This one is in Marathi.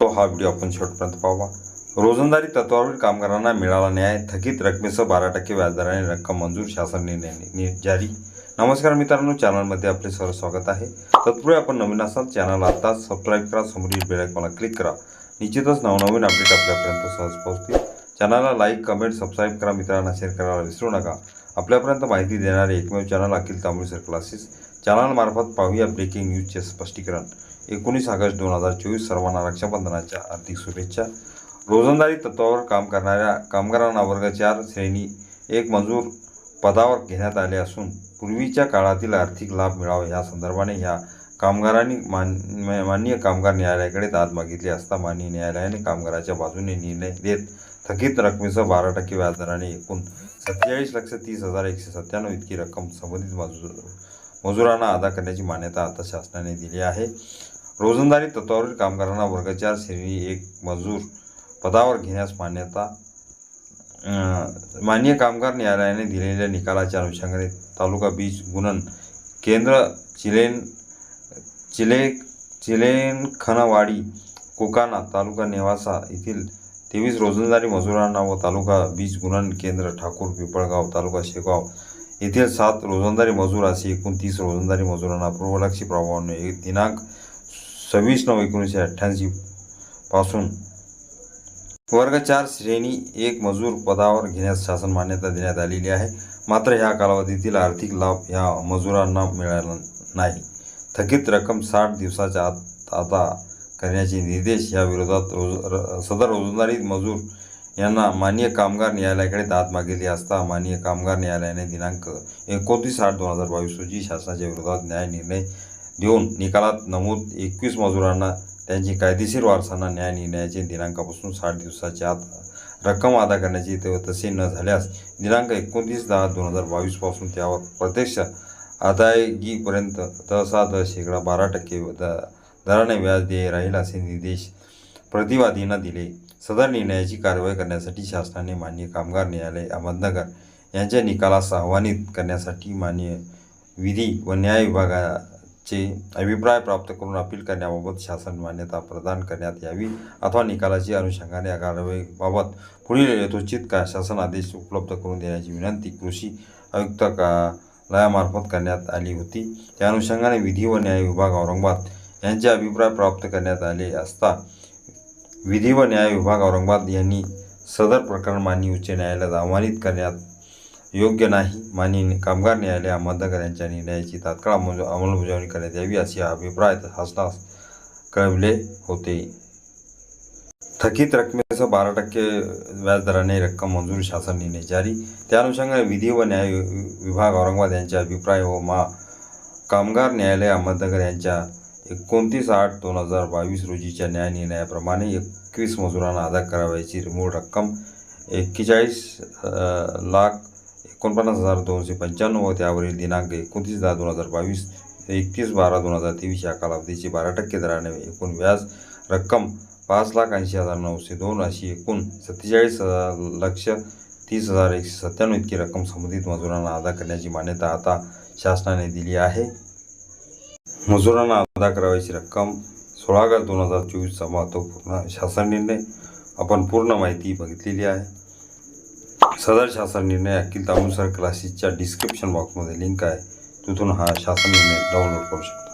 तो हा व्हिडिओ आपण शेवटपर्यंत पाहावा रोजंदारी तत्वावरील कामगारांना मिळाला न्याय थकीत रकमेसह बारा टक्के व्याजदराने रक्कम मंजूर शासन निर्णय जारी. नमस्कार मित्रांनो चॅनलमध्ये आपले सर्व स्वागत आहे. तत्पूर्वी आपण नवीन असाल चॅनल आता सबस्क्राईब करा समोरील बेल आयकॉनला क्लिक करा. निश्चितच नवनवीन अपडेट आपल्यापर्यंत सहज पोहोचतील. चॅनलला लाईक कमेंट सबस्क्राईब करा मित्रांना शेअर करायला विसरू नका. आपल्यापर्यंत माहिती देणारे एकमेव चॅनल अखिल तांबुळसर क्लासेस चॅनलमार्फत पाहूया ब्रेकिंग न्यूजचे स्पष्टीकरण. एकोणीस ऑगस्ट दोन हजार चोवीस सर्वांना रक्षाबंधनाच्या आर्थिक शुभेच्छा. रोजंदारी तत्वावर काम करणाऱ्या कामगारांना वर्ग चार श्रेणी एक मंजूर पदावर घेण्यात आले असून पूर्वीच्या काळातील आर्थिक लाभ मिळावा या संदर्भाने ह्या कामगारांनी मान माननीय कामगार न्यायालयाकडे दाद मागितली असता माननीय न्यायालयाने कामगाराच्या बाजूने निर्णय देत थकीत रकमेसह बारा टक्के व्याजदराने एकूण सत्तेचाळीस लक्ष तीस हजार एकशे सत्त्याण्णव इतकी रक्कम संबंधित मजूर मजुरांना अदा करण्याची मान्यता आता शासनाने दिली आहे. रोजंदारी तत्वावरील कामगारांना वर्गचार श्रेणी एक मजूर पदावर घेण्यास मान्यता मान्य माननीय कामगार न्यायालयाने दिलेल्या निकालाच्या अनुषंगाने तालुका बीज गुणन केंद्र चिलेन चिले चिलेनखनवाडी कोकाना तालुका नेवासा येथील तेवीस रोजंदारी मजुरांना व तालुका बीज गुणन केंद्र ठाकूर पिंपळगाव तालुका शेगाव येथील सात रोजंदारी मजूर असे एकूण तीस रोजंदारी मजुरांना पूर्वलक्षी प्रभावाने एक दिनांक सव्वीस नऊ एकोणीसशे अठ्ठ्याऐंशी पासून वर्ग चार श्रेणी एक मजूर पदावर घेण्यास शासन मान्यता देण्यात आलेली आहे. मात्र ह्या कालावधीतील आर्थिक लाभ ह्या मजुरांना मिळाला नाही. थकीत रक्कम साठ दिवसाच्या आत आता करण्याचे निर्देश या विरोधात रोज र- सदर रोजंदारी मजूर यांना मान्य कामगार न्यायालयाकडे दाद मागितली असता मान्य कामगार न्यायालयाने दिनांक एकोणतीस आठ दोन हजार बावीस रोजी शासनाच्या विरोधात न्याय निर्णय देऊन निकालात नमूद एकवीस मजुरांना त्यांची कायदेशीर वारसांना न्याय निर्णयाचे दिनांकापासून साठ दिवसाच्या आत रक्कम अदा करण्याची ते तसे न झाल्यास दिनांक एकोणतीस दहा दोन हजार बावीसपासून त्यावर प्रत्यक्ष अदायगीपर्यंत तसा दर शेकडा बारा टक्के द दराने व्याज देय राहील असे निर्देश प्रतिवादींना दिले. सदर निर्णयाची कारवाई करण्यासाठी शासनाने मान्य कामगार न्यायालय अहमदनगर यांच्या निकालास आव्हानित करण्यासाठी मान्य विधी व न्याय विभागा चे अभिप्राय प्राप्त करून अपील करण्याबाबत शासन मान्यता प्रदान करण्यात यावी अथवा निकालाची अनुषंगाने या कारवाईबाबत पुढील यथोचित का शासन आदेश उपलब्ध करून देण्याची विनंती कृषी आयुक्त कार्यालयामार्फत करण्यात आली होती. त्या अनुषंगाने विधी व न्याय विभाग औरंगाबाद यांचे अभिप्राय प्राप्त करण्यात आले असता विधी व न्याय विभाग औरंगाबाद यांनी सदर प्रकरण माननीय उच्च न्यायालयात आव्हानित करण्यात योग्य नाही. माननीय कामगार न्यायालय अहमदनगर यांच्या निर्णयाची तात्काळ अंमलबजावणी करण्यात यावी असे अभिप्राय शासनास कळविले होते. थकीत रकमेचं बारा टक्के व्याजदराने रक्कम मंजूर शासन निर्णय जारी. त्या अनुषंगाने विधी व न्याय विभाग औरंगाबाद यांचे अभिप्राय व मा कामगार न्यायालय अहमदनगर यांच्या एकोणतीस आठ दोन हजार बावीस रोजीच्या न्याय निर्णयाप्रमाणे एकवीस मजुरांना अदा करावयाची मूळ रक्कम एक्केचाळीस लाख एकोणपन्नास हजार दोनशे पंच्याण्णव व त्यावरील दिनांक एकोणतीस दहा दोन हजार बावीस एकतीस बारा दोन हजार तेवीस या कालावधीची बारा टक्के दराने एकूण व्याज रक्कम पाच लाख ऐंशी हजार नऊशे दोन अशी एकूण सत्तेचाळीस हजार लक्ष तीस हजार एकशे सत्त्याण्णव इतकी रक्कम संबंधित मजुरांना अदा करण्याची मान्यता आता शासनाने दिली आहे. मजुरांना अदा करावयाची रक्कम सोळा ऑगस्ट दोन हजार चोवीसचा महत्त्वपूर्ण शासन निर्णय आपण पूर्ण माहिती बघितलेली आहे. सदर शासन निर्णय अखिल तामुसर क्लासेसच्या डिस्क्रिप्शन बॉक्समध्ये लिंक आहे. तिथून हा शासन निर्णय डाउनलोड करू शकता.